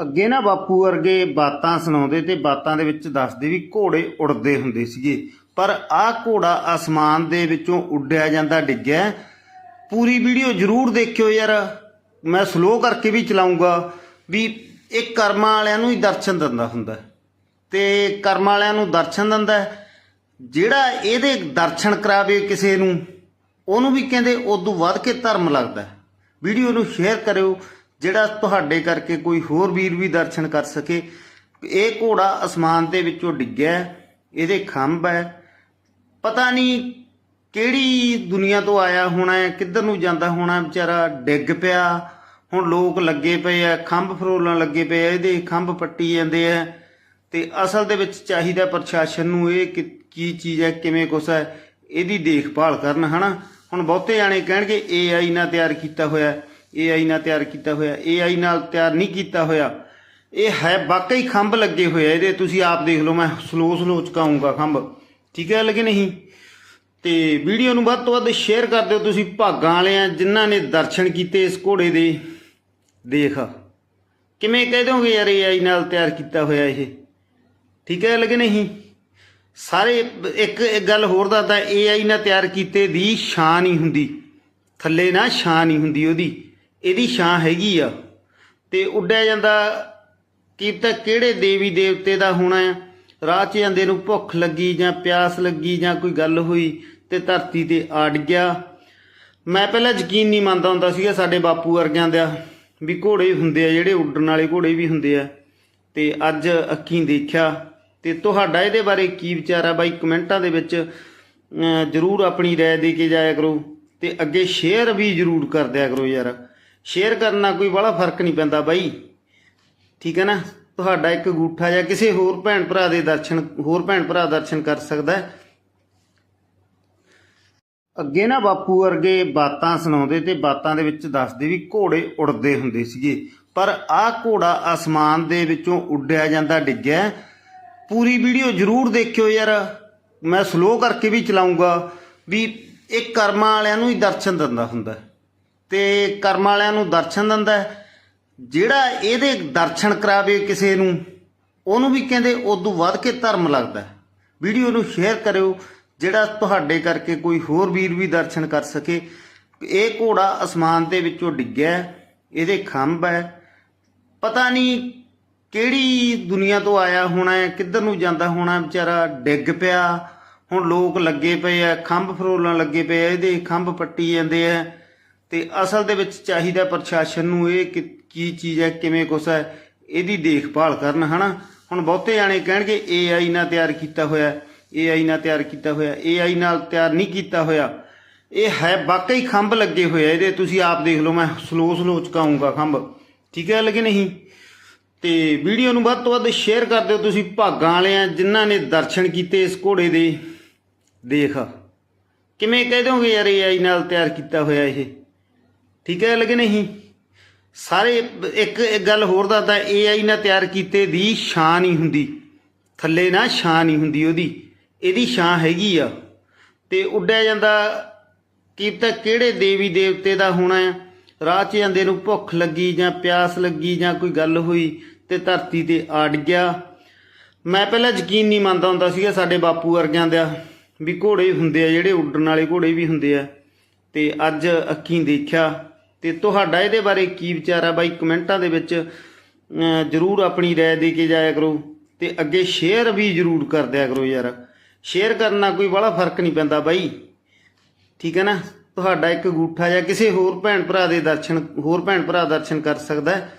ਅੱਗੇ ਨਾ ਬਾਪੂ ਵਰਗੇ ਬਾਤਾਂ ਸੁਣਾਉਂਦੇ ਤੇ ਬਾਤਾਂ ਦੇ ਵਿੱਚ ਦੱਸਦੇ ਵੀ ਘੋੜੇ ਉੜਦੇ ਹੁੰਦੇ ਸੀਗੇ। ਪਰ ਆਹ ਘੋੜਾ ਅਸਮਾਨ ਦੇ ਵਿੱਚੋਂ ਉੱਡਿਆ ਜਾਂਦਾ, ਡਿੱਗਿਆ। ਪੂਰੀ ਵੀਡੀਓ ਜ਼ਰੂਰ ਦੇਖਿਓ ਯਾਰ। ਮੈਂ ਸਲੋ ਕਰਕੇ ਵੀ ਚਲਾਉਂਗਾ ਵੀ ਇਹ ਕਰਮਾਂ ਵਾਲਿਆਂ ਨੂੰ ਹੀ ਦਰਸ਼ਨ ਦਿੰਦਾ ਹੁੰਦਾ। ਤੇ ਕਰਮਾਂ ਵਾਲਿਆਂ ਨੂੰ ਦਰਸ਼ਨ ਦਿੰਦਾ ਜਿਹੜਾ ਇਹਦੇ ਦਰਸ਼ਨ ਕਰਾਵੇ ਕਿਸੇ ਨੂੰ, ਉਹਨੂੰ ਵੀ ਕਹਿੰਦੇ ਉਦੋਂ ਵੱਧ ਕੇ ਧਰਮ ਲੱਗਦਾ ਵੀਡੀਓ ਨੂੰ ਸ਼ੇਅਰ ਕਰਿਓ। ਜਿਹੜਾ ਤੁਹਾਡੇ ਕਰਕੇ ਕੋਈ ਹੋਰ ਵੀਰ ਵੀ ਦਰਸ਼ਨ ਕਰ ਸਕੇ। ਇਹ ਘੋੜਾ ਅਸਮਾਨ ਦੇ ਵਿੱਚੋਂ ਡਿੱਗਿਆ ਇਹਦੇ ਖੰਭ ਹੈ। ਪਤਾ ਨਹੀਂ ਕਿਹੜੀ ਦੁਨੀਆ ਤੋਂ ਆਇਆ ਹੋਣਾ ਹੈ, ਕਿੱਧਰ ਨੂੰ ਜਾਂਦਾ ਹੋਣਾ ਵਿਚਾਰਾ ਡਿੱਗ ਪਿਆ। ਹੁਣ ਲੋਕ ਲੱਗੇ ਪਏ ਆ, ਖੰਭ ਫਰੋਲਣ ਲੱਗੇ ਪਏ ਆ, ਇਹਦੇ ਖੰਭ ਪੱਟੀ ਜਾਂਦੇ ਆ। ਤੇ ਅਸਲ ਦੇ ਵਿੱਚ ਚਾਹੀਦਾ ਪ੍ਰਸ਼ਾਸਨ ਨੂੰ ਇਹ ਕਿ- ਕੀ ਚੀਜ਼ ਹੈ, ਕਿਵੇਂ ਕੁਛ ਹੈ, ਇਹਦੀ ਦੇਖਭਾਲ ਕਰਨ, ਹਨਾ? ਹੁਣ ਬਹੁਤੇ ਜਾਣੇ ਕਹਿਣਗੇ AI ਨਾਲ ਤਿਆਰ ਕੀਤਾ ਹੋਇਆ AI ਨਾਲ ਤਿਆਰ ਕੀਤਾ ਹੋਇਆ AI ਨਾਲ ਤਿਆਰ ਨਹੀਂ ਕੀਤਾ ਹੋਇਆ। ਇਹ ਹੈ ਵਾਕਈ ਖੰਭ ਲੱਗੇ ਹੋਏ ਇਹਦੇ। ਤੁਸੀਂ ਆਪ ਦੇਖ ਲਓ, ਮੈਂ ਸਲੋ ਸਲੋ ਚਕਾਉਂਗਾ ਖੰਭ। ਠੀਕ ਹੈ, ਲਗੇ ਨਹੀਂ? ਤੇ ਵੀਡੀਓ ਨੂੰ ਵੱਧ ਤੋਂ ਵੱਧ ਸ਼ੇਅਰ ਕਰ ਦਿਓ ਤੁਸੀਂ ਭਾਗਾਂ ਵਾਲੇ ਆ ਜਿਨ੍ਹਾਂ ਨੇ ਦਰਸ਼ਨ ਕੀਤੇ ਇਸ ਘੋੜੇ ਦੇ। ਦੇਖ। ਕਿਵੇਂ ਕਹਿ ਦੋਗੇ ਯਾਰ AI ਨਾਲ ਤਿਆਰ ਕੀਤਾ ਹੋਇਆ ਇਹ? ਠੀਕ ਹੈ, ਲਗੇ ਨਹੀਂ? ਸਾਰੇ ਇੱਕ ਇੱਕ ਗੱਲ ਹੋਰ ਦੱਸਦਾ AI ਨਾਲ ਤਿਆਰ ਕੀਤੇ ਦੀ ਸ਼ਾਨ ਨਹੀਂ ਹੁੰਦੀ। ਥੱਲੇ ਨਾ ਸ਼ਾਨ ਨਹੀਂ ਹੁੰਦੀ ਉਹਦੀ। ਇਹਦੀ ਸ਼ਾਨ ਹੈਗੀ ਆ ਤੇ ਉੱਡਿਆ ਜਾਂਦਾ ਕੀ ਪਤਾ ਕਿਹੜੇ ਦੇਵੀ ਦੇਵਤੇ ਦਾ ਹੋਣਾ ਆ ਰਾਹ 'ਚ ਜਾਂਦੇ ਨੂੰ ਭੁੱਖ ਲੱਗੀ ਜਾਂ ਪਿਆਸ ਲੱਗੀ ਜਾਂ ਕੋਈ ਗੱਲ ਹੋਈ ਤੇ ਧਰਤੀ ਤੇ ਆੜ ਗਿਆ ਮੈਂ ਪਹਿਲਾਂ ਯਕੀਨ ਨਹੀਂ ਮੰਨਦਾ ਹੁੰਦਾ ਸੀਗਾ ਸਾਡੇ ਬਾਪੂ ਵਰਗਿਆਂ ਦਾ ਵੀ ਘੋੜੇ ਹੁੰਦੇ ਆ ਜਿਹੜੇ ਉੱਡਣ ਵਾਲੇ ਘੋੜੇ ਵੀ ਹੁੰਦੇ ਆ ਤੇ ਅੱਜ ਅੱਖੀਂ ਦੇਖਿਆ ਤੇ ਤੁਹਾਡਾ ਇਹਦੇ ਬਾਰੇ ਕੀ ਵਿਚਾਰ ਆ ਬਾਈ ਕਮੈਂਟਾਂ ਦੇ ਵਿੱਚ ਅਮ ਜਰੂਰ ਆਪਣੀ رائے ਦੇ ਕੇ ਜਾਇਆ ਕਰੋ ਤੇ ਅੱਗੇ ਸ਼ੇਅਰ ਵੀ ਜਰੂਰ ਕਰ ਦਿਆ ਕਰੋ ਯਾਰ ਸ਼ੇਅਰ ਕਰਨਾ ਕੋਈ ਬੜਾ ਫ਼ਰਕ ਨਹੀਂ ਪੈਂਦਾ ਬਾਈ। ਠੀਕ ਹੈ ਨਾ? ਤੁਹਾਡਾ ਇੱਕ ਗੂਠਾ ਜਾਂ ਕਿਸੇ ਹੋਰ ਭੈਣ ਭਰਾ ਦੇ ਦਰਸ਼ਨ, ਹੋਰ ਭੈਣ ਭਰਾ ਦਰਸ਼ਨ ਕਰ ਸਕਦਾ ਹੈ। ਅੱਗੇ ਨਾ ਬਾਪੂ ਵਰਗੇ ਬਾਤਾਂ ਸੁਣਾਉਂਦੇ ਤੇ ਬਾਤਾਂ ਦੇ ਵਿੱਚ ਦੱਸਦੇ ਵੀ ਘੋੜੇ ਉੱਡਦੇ ਹੁੰਦੇ ਸੀਗੇ। ਪਰ ਆਹ ਘੋੜਾ ਆਸਮਾਨ ਦੇ ਵਿੱਚੋਂ ਉੱਡਿਆ ਜਾਂਦਾ, ਡਿੱਗਿਆ ਪੂਰੀ ਵੀਡੀਓ ਜ਼ਰੂਰ ਦੇਖਿਓ ਯਾਰ। ਮੈਂ ਸਲੋ ਕਰਕੇ ਵੀ ਚਲਾਉਂਗਾ ਵੀ ਇਹ ਕਰਮਾਂ ਵਾਲਿਆਂ ਨੂੰ ਹੀ ਦਰਸ਼ਨ ਦਿੰਦਾ ਹੁੰਦਾ। ਤੇ ਕਰਮਾਂ ਵਾਲਿਆਂ ਨੂੰ ਦਰਸ਼ਨ ਦਿੰਦਾ ਜਿਹੜਾ ਇਹਦੇ ਦਰਸ਼ਨ ਕਰਾਵੇ ਕਿਸੇ ਨੂੰ, ਉਹਨੂੰ ਵੀ ਕਹਿੰਦੇ ਉਦੋਂ ਵੱਧ ਕੇ ਧਰਮ ਲੱਗਦਾ ਵੀਡੀਓ ਨੂੰ ਸ਼ੇਅਰ ਕਰਿਓ, ਜਿਹੜਾ ਤੁਹਾਡੇ ਕਰਕੇ ਕੋਈ ਹੋਰ ਵੀਰ ਵੀ ਦਰਸ਼ਨ ਕਰ ਸਕੇ। ਇਹ ਘੋੜਾ ਅਸਮਾਨ ਦੇ ਵਿੱਚੋਂ ਡਿੱਗਿਆ ਇਹਦੇ ਖੰਭ ਹੈ। ਪਤਾ ਨਹੀਂ ਕਿਹੜੀ ਦੁਨੀਆ ਤੋਂ ਆਇਆ ਹੋਣਾ ਹੈ, ਕਿੱਧਰ ਨੂੰ ਜਾਂਦਾ ਹੋਣਾ ਵਿਚਾਰਾ ਡਿੱਗ ਪਿਆ। ਹੁਣ ਲੋਕ ਲੱਗੇ ਪਏ ਆ, ਖੰਭ ਫਰੋਲਣ ਲੱਗੇ ਪਏ ਆ, ਇਹਦੇ ਖੰਭ ਪੱਟੀ ਜਾਂਦੇ ਆ। ਤੇ ਅਸਲ ਦੇ ਵਿੱਚ ਚਾਹੀਦਾ ਪ੍ਰਸ਼ਾਸਨ ਨੂੰ ਇਹ ਕਿ- ਕੀ ਚੀਜ਼ ਹੈ, ਕਿਵੇਂ ਕੁਛ ਹੈ, ਇਹਦੀ ਦੇਖਭਾਲ ਕਰਨ, ਹਨਾ? ਹੁਣ ਬਹੁਤੇ ਜਾਣੇ ਕਹਿਣਗੇ AI ਨਾਲ ਤਿਆਰ ਕੀਤਾ ਹੋਇਆ AI ਨਾਲ ਤਿਆਰ ਕੀਤਾ ਹੋਇਆ AI ਨਾਲ ਤਿਆਰ ਨਹੀਂ ਕੀਤਾ ਹੋਇਆ। ਇਹ ਹੈ, ਵਾਕਈ ਖੰਭ ਲੱਗੇ ਹੋਏ ਇਹਦੇ। ਤੁਸੀਂ ਆਪ ਦੇਖ ਲਓ, ਮੈਂ ਸਲੋ ਸਲੋ ਚਕਾਉਂਗਾ ਖੰਭ। ਠੀਕ ਹੈ, ਲਗੇ ਨਹੀਂ? ਤੇ ਵੀਡੀਓ ਨੂੰ ਵੱਧ ਤੋਂ ਵੱਧ ਸ਼ੇਅਰ ਕਰ ਦਿਓ ਤੁਸੀਂ ਭਾਗਾਂ ਵਾਲਿਆਂ, ਜਿਨ੍ਹਾਂ ਨੇ ਦਰਸ਼ਨ ਕੀਤੇ ਇਸ ਘੋੜੇ ਦੇ। ਦੇਖ। ਕਿਵੇਂ ਕਹਿ ਦੋਗੇ ਯਾਰ AI ਨਾਲ ਤਿਆਰ ਕੀਤਾ ਹੋਇਆ ਇਹ? ਠੀਕ ਹੈ ਲਗੇ ਨਹੀਂ? ਸਾਰੇ ਇੱਕ ਇੱਕ ਗੱਲ ਹੋਰ ਦੱਸਦਾ AI ਨਾਲ ਤਿਆਰ ਕੀਤੇ ਦੀ ਛਾਂ ਨਹੀਂ ਹੁੰਦੀ। ਥੱਲੇ ਨਾ ਛਾਂ ਨਹੀਂ ਹੁੰਦੀ ਉਹਦੀ। ਇਹਦੀ ਛਾਂ ਹੈਗੀ ਆ। ਤੇ ਉੱਡਿਆ ਜਾਂਦਾ ਕੀ ਪਤਾ ਕਿਹੜੇ ਦੇਵੀ ਦੇਵਤੇ ਦਾ ਹੋਣਾ ਆ? ਰਾਹ 'ਚ ਜਾਂਦੇ ਨੂੰ ਭੁੱਖ ਲੱਗੀ ਜਾਂ ਪਿਆਸ ਲੱਗੀ ਜਾਂ ਕੋਈ ਗੱਲ ਹੋਈ ਤੇ ਧਰਤੀ ਤੇ ਆੜ ਗਿਆ। ਮੈਂ ਪਹਿਲਾਂ ਯਕੀਨ ਨਹੀਂ ਮੰਨਦਾ ਹੁੰਦਾ ਸੀਗਾ ਸਾਡੇ ਬਾਪੂ ਵਰਗਿਆਂ ਦਾ ਵੀ ਘੋੜੇ ਹੁੰਦੇ ਆ ਜਿਹੜੇ ਉੱਡਣ ਵਾਲੇ ਘੋੜੇ ਵੀ ਹੁੰਦੇ ਆ। ਤੇ ਅੱਜ ਅੱਖੀਂ ਦੇਖਿਆ ਤੇ ਤੁਹਾਡਾ ਇਹਦੇ ਬਾਰੇ ਕੀ ਵਿਚਾਰ ਆ ਬਾਈ ਕਮੈਂਟਾਂ ਦੇ ਵਿੱਚ ਅਮ ਜਰੂਰ ਆਪਣੀ رائے ਦੇ ਕੇ ਜਾਇਆ ਕਰੋ ਤੇ ਅੱਗੇ ਸ਼ੇਅਰ ਵੀ ਜਰੂਰ ਕਰ ਦਿਆ ਕਰੋ ਯਾਰ ਸ਼ੇਅਰ ਕਰਨਾ ਕੋਈ ਬੜਾ ਫਰਕ ਨਹੀਂ ਪੈਂਦਾ ਬਾਈ ਠੀਕ ਹੈ ਨਾ ਤੁਹਾਡਾ ਇੱਕ ਗੂਠਾ ਜਾਂ ਕਿਸੇ ਹੋਰ ਭੈਣ ਭਰਾ ਦੇ ਦਰਸ਼ਨ ਹੋਰ ਭੈਣ ਭਰਾ ਦਰਸ਼ਨ ਕਰ ਸਕਦਾ ਹੈ